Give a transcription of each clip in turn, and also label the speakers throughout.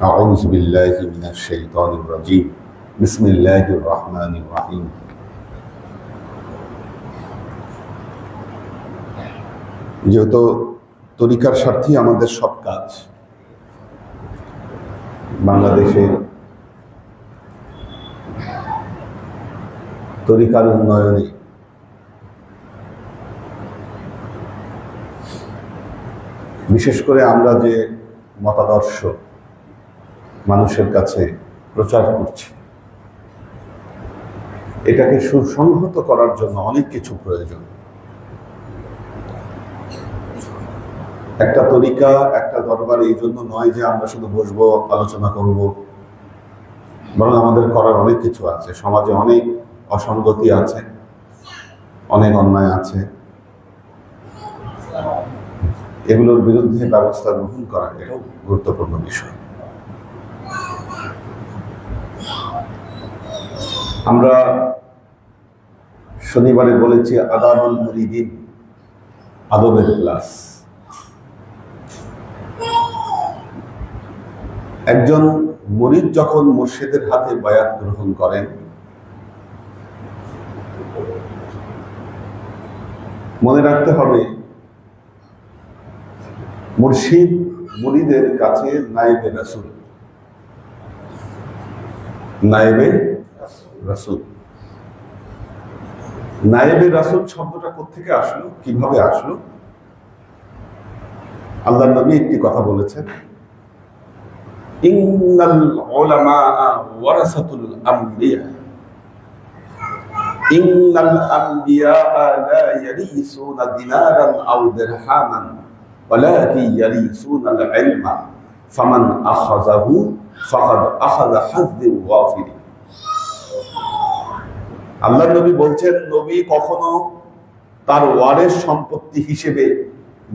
Speaker 1: أعوذ بالله من الشيطان الرجيم بسم الله الرحمن الرحيم যেহেতু তরিকার স্বার্থে আমাদের সব কাজ বাংলাদেশের তরিকার উন্নয়নে বিশেষ করে আমরা যে মতাদর্শ মানুষের কাছে প্রচার করছি। এটাকে সুসংহত করার জন্য অনেক কিছু প্রয়োজন। একটা তরিকা, একটা দরবার এই জন্য নয় যে আমরা শুধু বসবো, আলোচনা করব। বরং আমাদের করার অনেক কিছু আছে। সমাজে অনেক অসঙ্গতি আছে, অনেক অন্যায় আছে। এগুলোর বিরুদ্ধে ব্যবস্থা গ্রহণ করা এটাও গুরুত্বপূর্ণ বিষয়। আমরা শনিবারে বলেছি আদাবুল মুরিদিন, আদবের ক্লাস। একজন মরিদ যখন মুর্শিদের হাতে বায়াত গ্রহণ করেন মনে রাখতে হবে, মুর্শিদ মুরিদের কাছে নায়েবে রাসুল। নায়েবে রাসুল। নায়েবে রাসুল শব্দটা কোথেকে আসলো? কীভাবে আসলো? আল্লাহ নবী একটি কথা বলেছেন, ইন্নাল নবী ওয়ারাসাতুল আল্লাহ নবী বলছেন, নবী কখনো তার ওয়ারের সম্পত্তি হিসেবে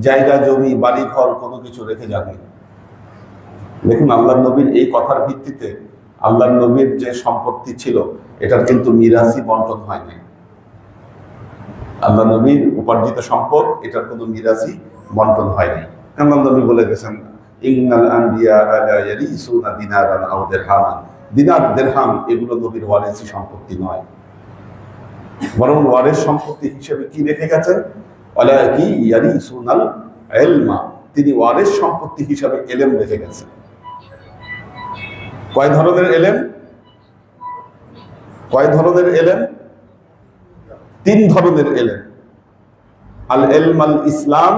Speaker 1: জায়গা, জমি বাড়ি ঘর কোনো কিছু রেখে যাননি। দেখুন আল্লাহ নবীর এই কথার ভিত্তিতে আল্লাহ নবীর যে সম্পত্তি ছিল, এটার কিন্তু মিরাসি বন্টন হয়নি। আল্লাহ নবীর উপার্জিত সম্পদ, এটার কোনো মিরাসি বন্টন হয়নি। আল্লাহ নবী বলে গেছেন ইংনাল আম্বিয়া দিনার দিরহাম এগুলো নবীর ওয়ারিসি সম্পত্তি নয়। বরং ওয়ারের সম্পত্তি হিসেবে কি রেখে গেছেন? তিনি ওয়ারের সম্পত্তি হিসাবে এলেম রেখে গেছেন। কয় ধরনের এলেম কয় ধরনের এলেম তিন ধরনের এলেম আল এলমাল ইসলাম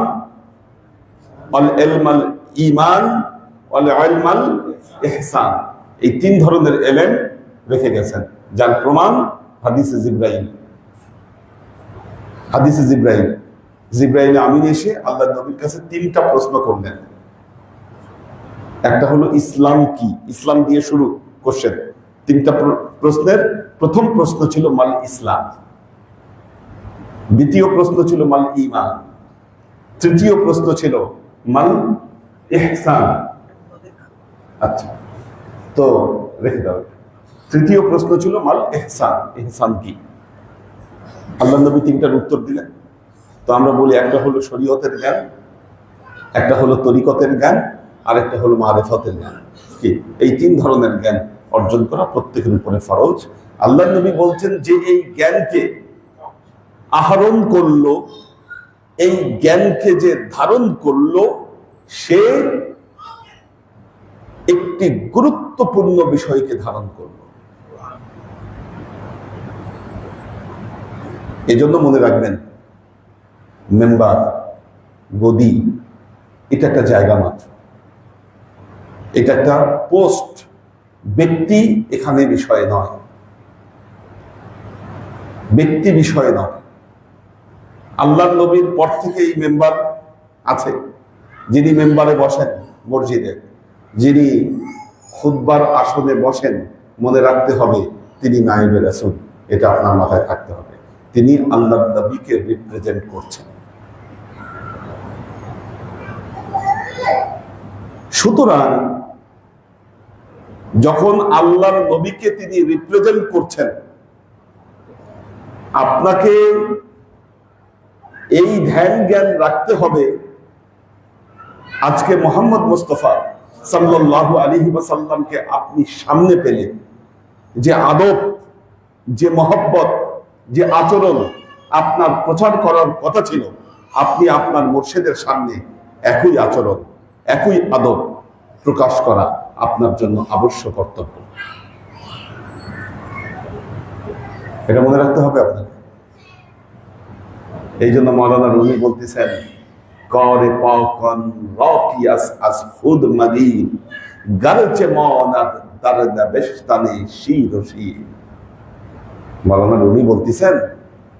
Speaker 1: অল এলমাল ইমান অল এলমাল ইহসান। এই তিন ধরনের এলেম রেখে গেছেন। যার প্রমাণ হাদিসে জিব্রাহিম হাদিসে জিব্রাহিম জিব্রাহিম আমিন এসে আল্লাহ নবীর কাছে তিনটা প্রশ্ন করলেন। একটা হলো, ইসলাম কি? ইসলাম দিয়ে শুরু কোশ্চেন তিনটা প্রশ্নের প্রথম প্রশ্ন ছিল, মাল ইসলাম। দ্বিতীয় প্রশ্ন ছিল, মাল ইমান তৃতীয় প্রশ্ন ছিল, মাল ইহসান। আচ্ছা তো রেখে দাও। তৃতীয় প্রশ্ন ছিল, মাল এহসান এহসান কি? আল্লাহ নবী তিনটার উত্তর দিলেন। তো আমরা বলি, একটা হলো শরীয়তের জ্ঞান, একটা হলো তরিকতের জ্ঞান আর একটা হলো মারেফতের জ্ঞান। কি? এই তিন ধরনের জ্ঞান অর্জন করা প্রত্যেকের উপরে ফরজ। আল্লাহ নবী বলছেন, যে এই জ্ঞানকে আহরণ করল, এই জ্ঞানকে যে ধারণ করল, সে একটি গুরুত্বপূর্ণ বিষয়কে ধারণ করল। এজন্য মনে রাখবেন, মেম্বার, গদি, এটা একটা জায়গা মাত্র। এটা একটা পোস্ট, ব্যক্তি এখানে বিষয় নয়। ব্যক্তি বিষয় নয়। আল্লাহ নবীর পর থেকে এই মেম্বার আছে। যিনি মেম্বারে বসেন মসজিদে, যিনি খুদ্বার আসনে বসেন, মনে রাখতে হবে তিনি নাইবে রাসুল, এটা আপনার মাথায় থাকতে হবে। তিনি আল্লাহ নবীকে রিপ্রেজেন্ট করছেন। সুতরাং যখন আল্লাহর নবীকে তিনি রিপ্রেজেন্ট করছেন, আপনাকে এই ধ্যান জ্ঞান রাখতে হবে। আজকে মোহাম্মদ মুস্তফা সাল্লাল্লাহু আলাইহি ওয়াসাল্লামকে আপনি সামনে পেলে যে আদব, যে মহব্বত যে আচরণ আপনার প্রচার করার কথা ছিল, আপনি আপনার মুর্শিদের সামনে একই আচরণ, একই আদব প্রকাশ করা আপনার জন্য আবশ্যক কর্তব্য। এটা মনে রাখতে হবে আপনাকে। এই জন্য মৌলানা রুমি বলতেছেন, করে পাকন রকিয়াস আস খুদ মদিন গরচে বেশতানে শির শির মৌলানা রুমি বলতেছেন,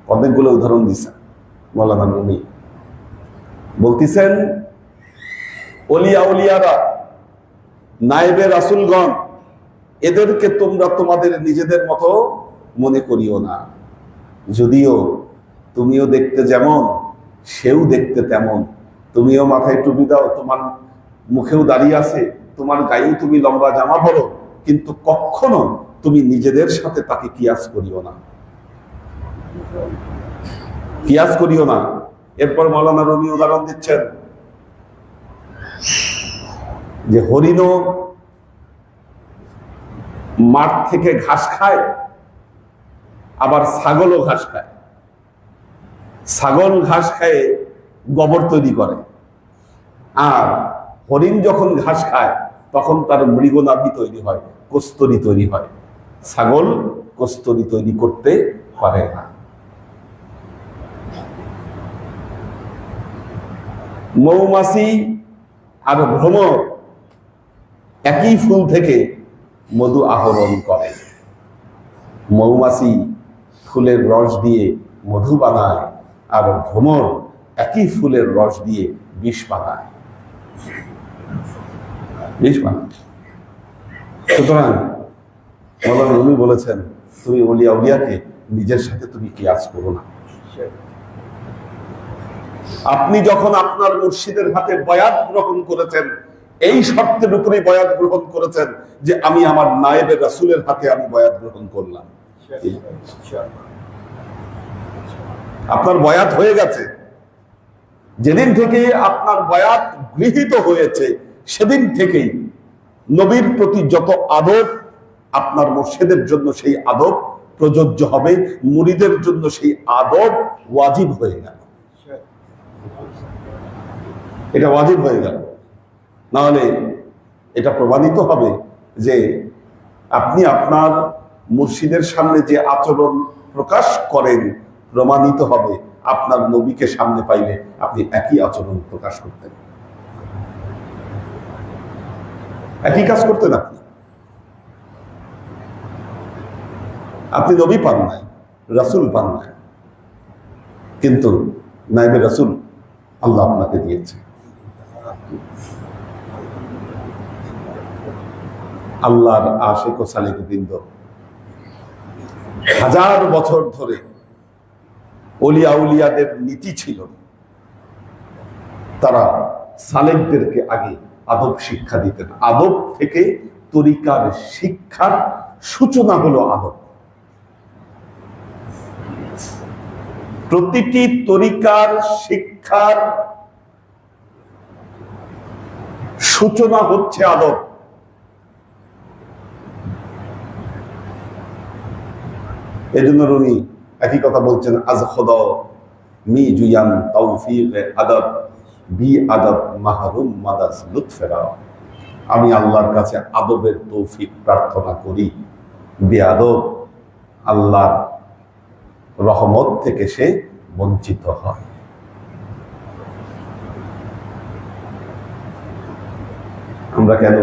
Speaker 1: অনেকগুলো উদাহরণ দিছেন, মৌলানা রুমি। বলতেছেন, অলিয়া উলিয়ারা নাইবে রাসুলগণ, এদেরকে তোমরা তোমাদের নিজেদের মতো মনে করিও না। যদিও তুমিও দেখতে যেমন, সেও দেখতে তেমন। তুমিও মাথায় টুপি দাও, তোমার মুখেও দাঁড়িয়ে আছে, তোমার গায়েও তুমি লম্বা জামা পরো, কিন্তু কখনো তুমি নিজেদের সাথে তাকে কিয়াস করিও না। কিয়াস করিও না। এরপর মৌলানা রবি উদাহরণ দিচ্ছেন। যে হরিণও মাঠ থেকে ঘাস খায়, আবার ছাগলও ঘাস খায়। ছাগল ঘাস খায় গোবর তৈরি করে। আর হরিণ যখন ঘাস খায়, তখন তার মৃগনাভি তৈরি হয়, কস্তরি তৈরি হয়। ছাগল কস্তরি তৈরি করতে পারে না। মৌমাছি আর ভ্রমর একই ফুল থেকে মধু আহরণ করে। মৌমাছি ফুলের রস দিয়ে মধু বানায় আর ভ্রমর একই ফুলের রস দিয়ে বিষ বানায়। বিষ বানায়। সুতরাং মৌলানা বলেছেন, তুমি নিজের সাথে তুমি কিয়াস করো না। আপনি যখন আপনার মুর্শিদের হাতে বয়াত গ্রহণ করেছেন, এই শর্তের উপরে বয়াত গ্রহণ করেছেন যে আমি আমার নায়েবের রাসুলের হাতে আমি বয়াত গ্রহণ করলাম। আপনার বয়াত হয়ে গেছে। যেদিন থেকে আপনার বয়াত গৃহীত হয়েছে, সেদিন থেকেই নবীর প্রতি যত আদব আপনার মুর্শিদের জন্য সেই আদব প্রযোজ্য হবে, মুরিদের জন্য সেই আদব ওয়াজিব হয়ে গেল। এটা ওয়াজিব হয়ে গেল। নাহলে এটা প্রমাণিত হবে যে আপনি আপনার মুর্শিদের সামনে যে আচরণ প্রকাশ করেন, প্রমাণিত হবে, আপনার নবীকে সামনে পাইলে আপনি একই আচরণ প্রকাশ করতেন। একই কাজ করতেন আপনি। আপনি নবী পান নাই, রাসুল পান নাই। কিন্তু নাইবে রাসুল আল্লাহ আপনাকে দিয়েছে। আল্লাহর আশেক ও সালেক বৃন্দ, হাজার বছর ধরে অলিয়া উলিয়াদের নীতি ছিল, তারা সালেকদেরকে আগে আদব শিক্ষা দিতেন। আদব থেকে তরিকার শিক্ষার সূচনা হলো আদব। প্রতিটি তরিকার শিক্ষার সূচনা হচ্ছে আদব। এই জন্য উনি একই কথা বলছেন, আজ খদ মি জুয়ান তৌফিক আদব, বি আদব মাহরুম মাদাস লুৎফেরা। আমি আল্লাহর কাছে আদবের তৌফিক প্রার্থনা করি। বে আদব আল্লাহর রহমত থেকে সে বঞ্চিত হয়। আমরা কেন?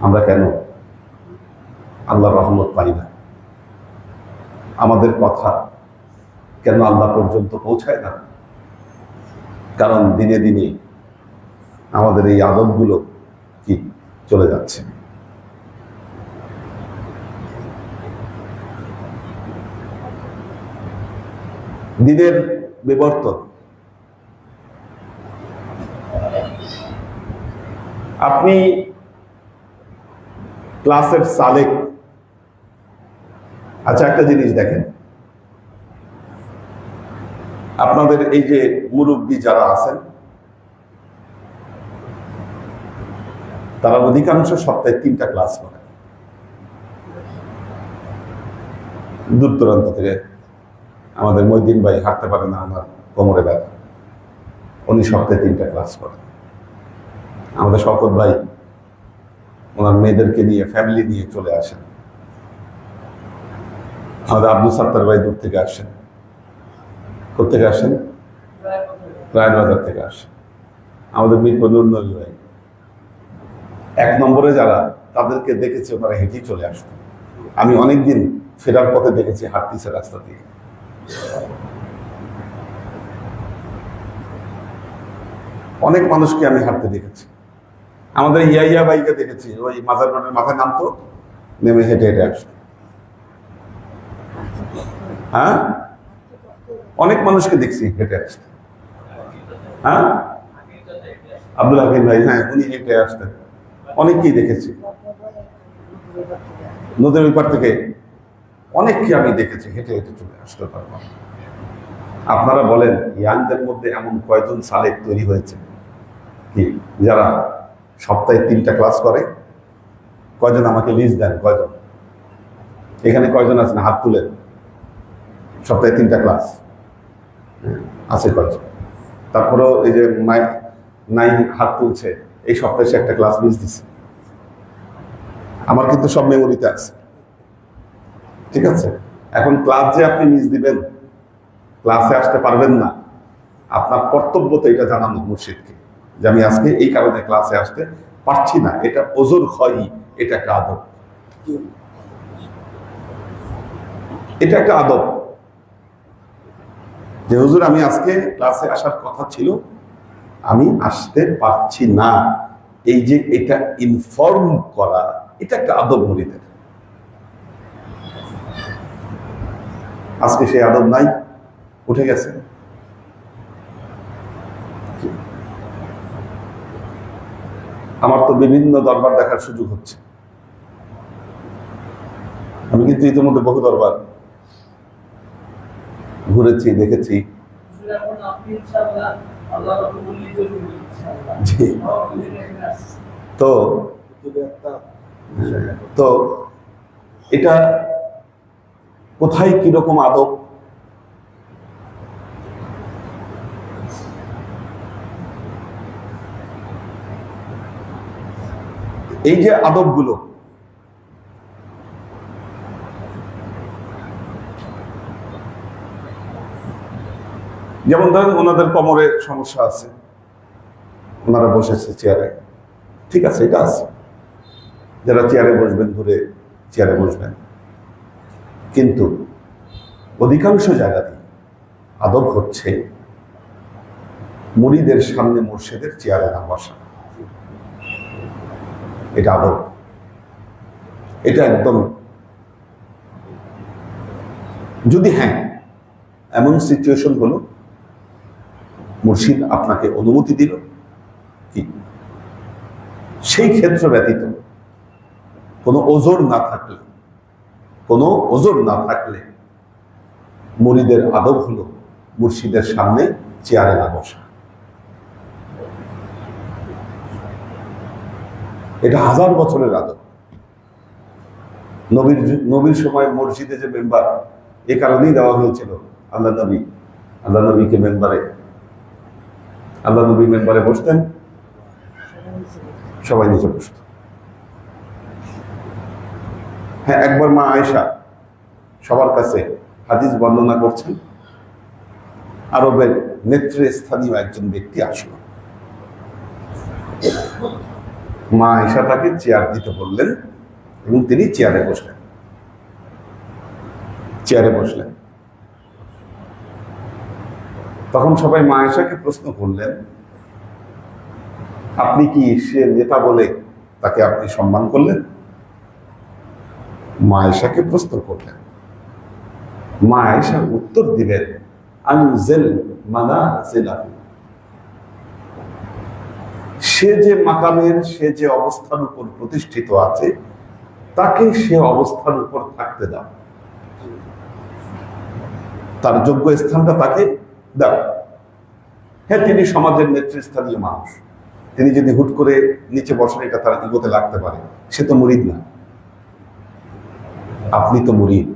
Speaker 1: আমরা কেন আল্লাহ রহমত পাই না? আমাদের কথা কেন আল্লাহ পর্যন্ত পৌঁছায় না? কারণ দিনে দিনে আমাদের এই আদবগুলো কি চলে যাচ্ছে? দিনের বিবর্তন। আপনি ক্লাসের সালেক আচ্ছা একটা জিনিস দেখেন। আপনাদের এই যে মুরব্বী যারা আছেন, তারা অধিকাংশ সপ্তাহে তিনটা ক্লাস করে। দূর দূরান্ত থেকে আমাদের মইদিন ভাই হাঁটতে পারে না, আমার কোমরে ব্যথা। উনি সপ্তাহে তিনটা ক্লাস করেন। আমাদের শকত ভাই, ওনার মেয়েদেরকে নিয়ে ফ্যামিলি নিয়ে চলে আসেন। আমাদের আব্দুল সাত্তার ভাই দূর থেকে আসেন। কোথেকে আসেন? রায়ের বাজার থেকে আসেন। আমাদের মিরপুর ভাই। এক নম্বরে যারা, তাদেরকে দেখেছি ওনারা হেঁটেই চলে আসতো আমি অনেকদিন ফেরার পথে দেখেছি হাঁটতিছে রাস্তা দিয়ে। অনেক মানুষকে আমি হাঁটতে দেখেছি। আমাদের ইয়াইয়া বাইকে দেখেছি, ওই মাথার রোডের মাথায় নামতো নেমে হেঁটে হেঁটে আসতো। হ্যাঁ? অনেক মানুষকে দেখছি হেঁটে আসতে। হ্যাঁ? আব্দুল হাকিম ভাই হ্যাঁ উনি হেঁটে আসতেন। অনেককেই দেখেছি। নদীর ওই পার থেকে অনেককে আমি দেখেছি, হেঁটে হেঁটে চলে আসতে পারব। আপনারা বলেন, ইয়াংদের মধ্যে এমন কয়জন সালেক তৈরি হয়েছে? কি, যারা সপ্তাহে তিনটা ক্লাস করে? কয়জন আমাকে লিস্ট দেন, কয়জন? এখানে কয়জন আছেন? হাত তুলেন। সপ্তাহে তিনটা ক্লাস। আছে কয়জন? তারপরেও এই যে মাই নাই হাত তুলছে, এই সপ্তাহে সে একটা ক্লাস মিস দিছে। আমার কিন্তু সব মেমোরিতে আছে। ঠিক আছে? এখন ক্লাস যে আপনি মিস দিবেন ক্লাসে আসতে পারবেন না। আপনার কর্তব্য তো এটা জানানো মুর্শিদকে, যে আমি আজকে এই কারণে ক্লাসে আসতে পারছি না। এটা ওজোর ক্ষয়ই, এটা একটা আদব। এটা একটা আদব। যে হুজুর, আমি আজকে ক্লাসে আসার কথা ছিল, আমি আসতে পারছি না। এই যে এটা ইনফর্ম করা, এটা একটা আদব মরিদের আজকে সেই আদব নাই, উঠে গেছে। আমার তো বিভিন্ন দরবার দেখার সুযোগ হচ্ছে। আমি কিন্তু ইতিমধ্যে বহু দরবার ঘুরেছি, দেখেছি। তো তো, এটা কোথায় কীরকম আদব? এই যে আদবগুলো, যেমন ধরেন ওনাদের কোমরে সমস্যা আছে, ওনারা বসেছে চেয়ারে, ঠিক আছে, এটা আছে। যারা চেয়ারে বসবেন ধরে চেয়ারে বসবেন। কিন্তু অধিকাংশ জায়গাতে আদব হচ্ছে মুড়িদের সামনে মুর্শিদের চেয়ারে না বসা। এটা আদব। এটা একদম যদি হ্যাঁ এমন সিচুয়েশন হলো, মুর্শিদ আপনাকে অনুমতি দিল কি? সেই ক্ষেত্র ব্যতীত কোনো ওজোর না থাকলে কোনো ওজন না থাকলে মুড়িদের আদব হলো মুর্শিদের সামনে চেয়ারে না বসা। এটা হাজার বছরের আদব। নবীর নবীর সময় মসজিদে যে মেম্বার, এ কারণেই দেওয়া হয়েছিল, আল্লাহ নবী, আল্লাহ নবীকে মেম্বারে। আল্লাহ নবী মেম্বারে বসতেন, সবাই নিচে বসত। হ্যাঁ একবার মা আয়েশা সবার কাছে হাদিস বর্ণনা করছেন। আরবের নেতৃস্থানীয় একজন ব্যক্তি আসলো। মা আয়েশা তাকে চেয়ার দিতে বললেন এবং তিনি চেয়ারে বসলেন। চেয়ারে বসলেন। তখন সবাই মা আয়েশাকে প্রশ্ন করলেন, আপনি কি সে নেতা বলে তাকে আপনি সম্মান করলেন? মা আয়েশাকে প্রশ্ন করলেন মা আয়েশা উত্তর দিলেন, আনজেল মানা জেলাহু সে যে মাকামের, সে যে অবস্থার উপর প্রতিষ্ঠিত আছে, তাকে সে অবস্থার উপর থাকতে দাও। তার যোগ্য স্থানটা তাকে দাও। হ্যাঁ তিনি সমাজের নেতৃস্থানীয় মানুষ। তিনি যদি হুট করে নিচে বসেন এটা তার ইগোতে লাগতে পারে, সে তো মুরিদ না। আপনি তো মুরিদ।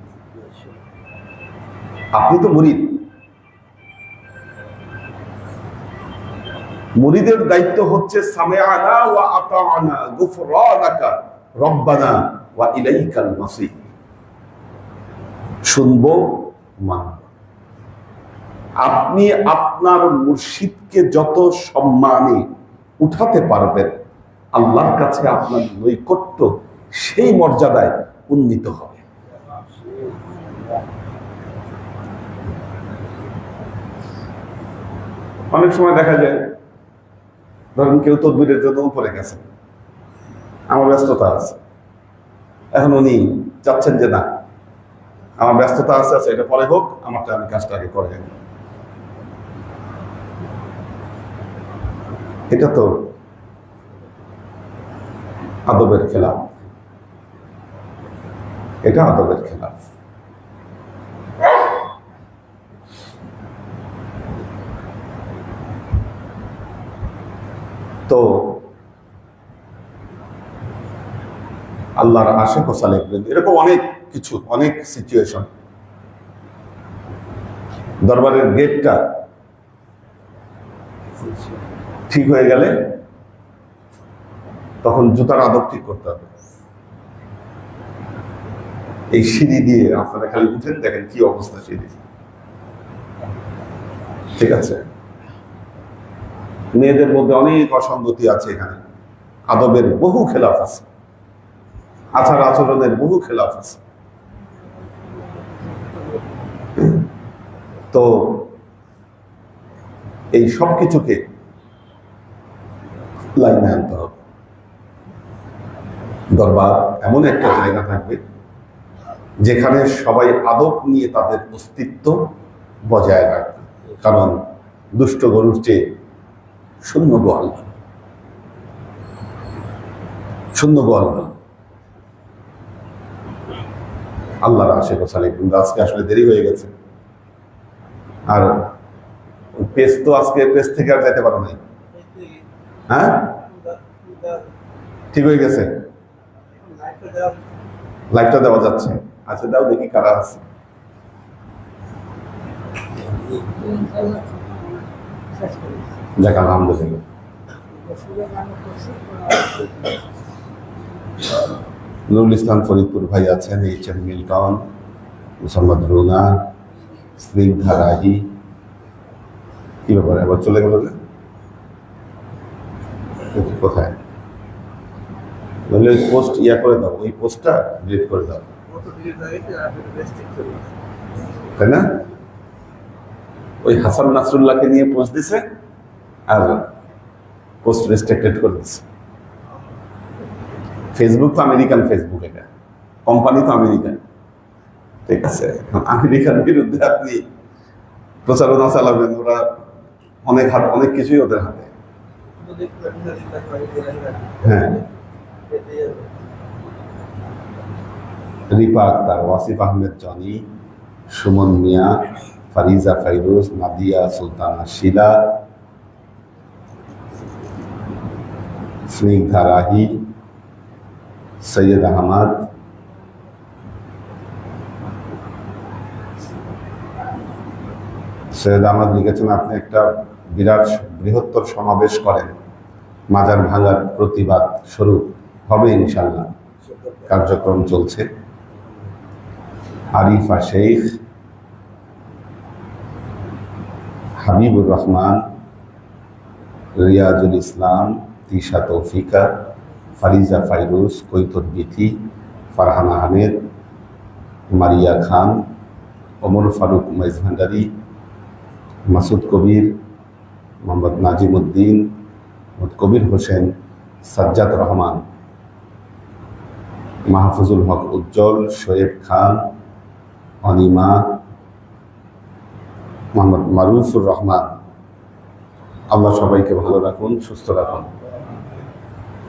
Speaker 1: আপনি তো মুরিদ। মুরিদের দায়িত্ব হচ্ছে শুনব আপনি আপনার মুর্শিদকে যত সম্মানে উঠাতে পারবেন, আল্লাহর কাছে আপনার নৈকট্য সেই মর্যাদায় উন্নীত হবে। অনেক সময় দেখা যায়, ধরেন কেউ তদবিরের জন্য উপরে গেছে, আমার ব্যস্ততা আছে। এখন উনি চাচ্ছেন যে না, আমার ব্যস্ততা আছে আছে, এটা পরে হোক, আমারটা আমি কাজটা আগে করে। এটা তো আদবের খেলাফ এটা আদবের খেলাফ তো আল্লাহর আশেক ও সালেক এরকম অনেক কিছু, অনেক সিচুয়েশন দরবারের গেটটা ঠিক হয়ে গেলে তখন জুতার আদব ঠিক করতে হবে। এই সিঁড়ি দিয়ে আপনারা খালি উঠেন, দেখেন কি অবস্থা সিঁড়ি। ঠিক আছে? মেয়েদের মধ্যে অনেক অসঙ্গতি আছে এখানে। আদবের বহু খেলাফ আছে। আচার আচরণের বহু খেলাফ আছে। তো এই সব কিছুকে লাইনে আনতে হবে। দরবার এমন একটা জায়গা থাকবে যেখানে সবাই আদব নিয়ে তাদের অস্তিত্ব বজায় রাখবে। কারণ দুষ্ট গরুর চেয়ে শূন্য গোয়াল শূন্য গোয়াল ভালো। আল্লাহর আশেখ সালে কিন্তু আজকে আসলে দেরি হয়ে গেছে। আর পেস তো আজকে পেস থেকে আর যেতে পারো নাই হ্যাঁ? ঠিক হয়ে গেছে? লাইটটা দেওয়া যাচ্ছে। আচ্ছা দাও দেখি কারা আছে। দেখ, আলহামদুলিল্লাহ। নুরুল ইসলাম ফরিদপুর ভাই আছেন H M Milton, Mosammat Runa Snigdha Rahi কি ব্যাপার? এবার চলে গেল না? কোথায়? বললে ওই পোস্ট ইয়া করে দাও, ওই পোস্টটা ডিলিট করে দাও। তাই না? ওই হাসান নাসরুল্লাহকে নিয়ে পোস্ট দিছে আর পোস্ট রেস্ট্রিক্টেড করে দিছে। ফেসবুক তো আমেরিকান ফেসবুক এটা। কোম্পানি তো আমেরিকান ঠিক আছে। আমেরিকার বিরুদ্ধে আপনি প্রচারণা চালাবেন, ওরা অনেক হাত, অনেক কিছুই ওদের হাতে। হ্যাঁ। রিপা আক্তার, ওয়াসিফ আহমেদ, জনি, সুমন মিয়া, ফারিজা ফাইরুজ নাদিয়া, সুলতানা, শিলা, স্নিগ্ধা রাহি সৈয়দ আহমদ। সৈয়দ আহমদ লিখেছেন, আপনি একটা বিরাট বৃহত্তর সমাবেশ করেন। মাজার ভাঙার প্রতিবাদ স্বরূপ হবে ইনশাল্লাহ কার্যক্রম চলছে। আরিফা শেখ হাবিবুর রহমান, রিয়াজুল ইসলাম, তিশা তৌফিকা ফারিজা ফাইরুজ কৈতর বিথি ফারহান আহমেদ মারিয়া খান অমর ফারুক মাইজ ভান্ডারি মাসুদ কবির মোহাম্মদ নাজিম উদ্দিন মোহাম্মদ কবির হোসেন সাজ্জাদ রহমান মাহফুজুল হক উজ্জ্বল শোয়েব খান অনিমা মোহাম্মদ মারুফুর রহমান আল্লাহ সবাইকে ভালো রাখুন, সুস্থ রাখুন।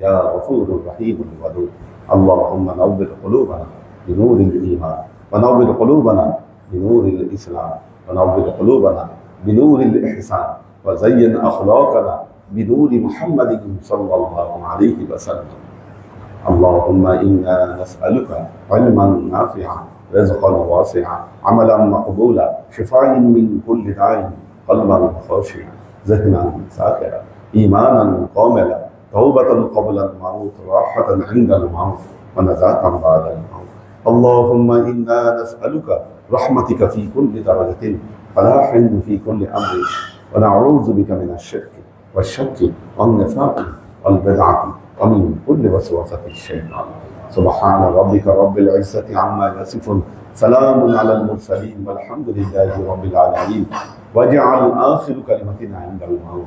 Speaker 1: يا غفور رحيم الودود. اللهم نور قلوبنا بنور الإيمان ونور قلوبنا بنور الإسلام ونور قلوبنا بنور الإحسان وزين أخلاقنا بنور محمد صلى الله عليه وسلم. اللهم إنا نسألك علما نافعا رزقا واسعا عملا مقبولا شفاء من كل داء قلبا خاشعا ذهنا ساكرا إيمانا كاملا توبة قبل الموت راحة عند الموت ونجاة بعد الموت. اللهم إنا نسألك رحمتك في كل درجة فلاح في كل أمر ونعوذ بك من الشرك والشك والنفاق والبدعة ومن كل وسوسة الشيطان. سبحان ربك رب العزة عما يصفون. سلام على المرسلين والحمد لله رب العالمين. واجعل آخر كلمتنا عند الموت.